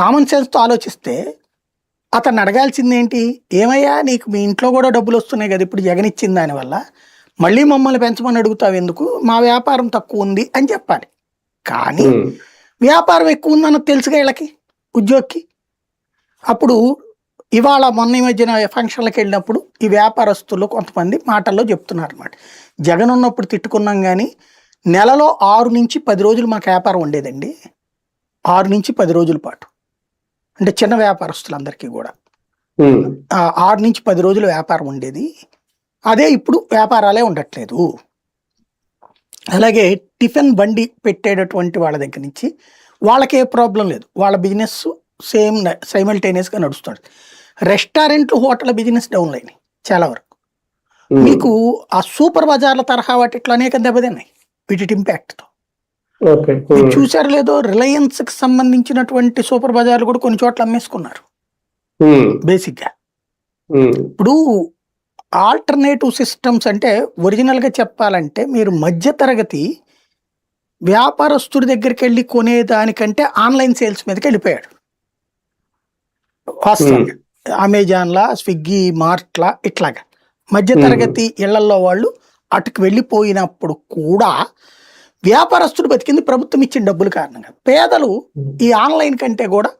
Common సెన్స్తో ఆలోచిస్తే అతన్ని అడగాల్సింది ఏంటి? ఏమయ్యా నీకు మీ ఇంట్లో కూడా డబ్బులు వస్తున్నాయి కదా ఇప్పుడు జగన్ ఇచ్చిన దానివల్ల మళ్ళీ మమ్మల్ని పెంచమని అడుగుతావు ఎందుకు? మా వ్యాపారం తక్కువ ఉంది అని చెప్పాలి. కానీ వ్యాపారం ఎక్కువ ఉందన్నది తెలుసుగా వీళ్ళకి ఉద్యోగికి. అప్పుడు ఇవాళ మొన్న ఈ మధ్యన ఫంక్షన్లకు వెళ్ళినప్పుడు ఈ వ్యాపారస్తులు కొంతమంది మాటల్లో చెప్తున్నారు అనమాట జగన్ ఉన్నప్పుడు తిట్టుకున్నాం కానీ నెలలో ఆరు నుంచి పది రోజులు మాకు వ్యాపారం ఉండేదండి. ఆరు నుంచి పది రోజుల పాటు. అంటే చిన్న వ్యాపారస్తులందరికీ కూడా. ఆరు నుంచి పది రోజులు వ్యాపారం ఉండేది. అదే ఇప్పుడు వ్యాపారాలే ఉండట్లేదు. అలాగే టిఫిన్ బండి పెట్టేటటువంటి వాళ్ళ దగ్గర నుంచి వాళ్ళకి ఏ ప్రాబ్లం లేదు. వాళ్ళ బిజినెస్ సేమ్ సైమల్టేనియస్గా నడుస్తుంది. రెస్టారెంట్లు హోటల్ బిజినెస్ డౌన్ అయినాయి చాలా వరకు. మీకు ఆ సూపర్ బజార్ల తరహా వాటిట్లో అనేక దెబ్బతిన్నాయి. వీటి ఇంపాక్ట్తో చూసారు లేదో రిలయన్స్కి సంబంధించినటువంటి సూపర్ బజార్లు కూడా కొన్ని చోట్ల అమ్మేసుకున్నారు. ఉమ్, బేసిక్గా. ఉమ్, ఇప్పుడు ఆల్టర్నేటివ్ సిస్టమ్స్ అంటే ఒరిజినల్గా చెప్పాలంటే మీరు మధ్యతరగతి వ్యాపారస్తుడి దగ్గరికి వెళ్ళి కొనేదానికంటే ఆన్లైన్ సేల్స్ మీదకి వెళ్ళిపోయాడు. వాస్తవంగా అమెజాన్లా స్విగ్గీ మార్ట్లా ఇట్లాగా. మధ్యతరగతి ఇళ్ళల్లో వాళ్ళు అటుకు వెళ్ళిపోయినప్పుడు కూడా వ్యాపారస్తుడు బతికింది ప్రభుత్వం ఇచ్చిన డబ్బుల కారణంగా. పేదలు ఈ ఆన్లైన్ కంటే కూడా